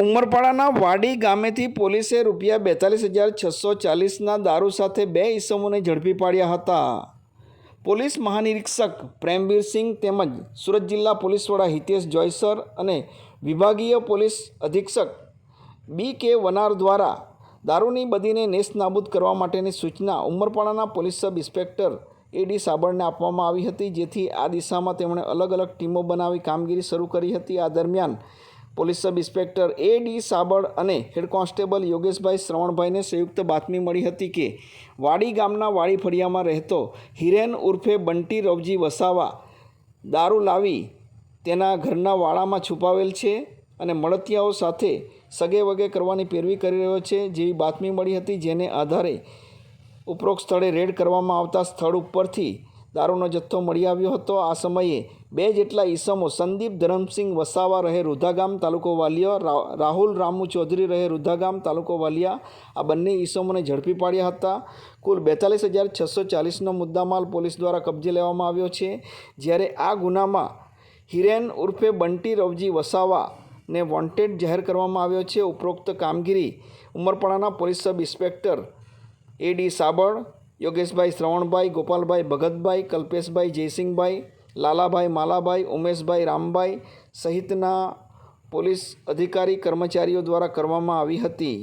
ઉમરપાડાના વાડી ગામેથી પોલીસે રૂપિયા બેતાલીસ હજાર છસો ચાલીસના દારૂ સાથે બે ઈસમોને ઝડપી પાડ્યા હતા. પોલીસ મહાનિરીક્ષક પ્રેમવીરસિંહ તેમજ સુરત જિલ્લા પોલીસ વડા હિતેશ જોયસર અને વિભાગીય પોલીસ અધિક્ષક બી કે વનાર દ્વારા દારૂની બદીને નેસ્તનાબૂદ કરવા માટેની સૂચના ઉમરપાડાના police sub inspector A D સાબળને આપવામાં આવી હતી, જેથી આ દિશામાં તેમણે અલગ અલગ ટીમો બનાવી કામગીરી શરૂ કરી હતી. આ દરમિયાન police sub inspector A D Sabal અને હેડ કોન્સ્ટેબલ યોગેશભાઈ શ્રવણભાઈને સંયુક્ત બાતમી મળી હતી કે વાડી ગામના વાડી ફળિયામાં રહેતો હિરેન ઉર્ફે બંટી રવજી વસાવા દારૂ લાવી તેના ઘરના વાડામાં છુપાવેલ છે અને મળતિયાઓ સાથે સગે વગે કરવાની પેરવી કરી રહ્યો છે જેવી બાતમી મળી હતી જેને આધારે ઉપરોક્ત સ્થળે રેડ કરવામાં આવતા સ્થળ ઉપરથી દારૂનો જથ્થો મળી આવ્યો હતો. આ સમયે બે જેટલા ઈસમો સંદીપ, ધરમસિંહ વસાવા રહે રુધાગામ તાલુકો વાલિયા રાહુલ રામુ ચૌધરી રહે રુધાગામ તાલુકો વાલિયા. આ બંને ઈસમોને ઝડપી પાડ્યા હતા. કુલ બેતાલીસ હજાર છસો ચાલીસનો મુદ્દામાલ પોલીસ દ્વારા કબજે લેવામાં આવ્યો છે. જ્યારે આ ગુનામાં હિરેન ઉર્ફે બંટી રવજી વસાવા ને વોન્ટેડ જાહેર કરવામાં આવ્યો છે. ઉપરોક્ત કામગીરી ઉમરપાડાના police sub inspector A D Sabal Yogeshbhai, Shravanbhai, Gopalbhai, Bhagatbhai, Kalpeshbhai, Jaysinhbhai, Lalabhai, Malabhai, Umeshbhai, Rambhai સહિતના પોલીસ અધિકારી કર્મચારીઓ દ્વારા કરવામાં આવી હતી.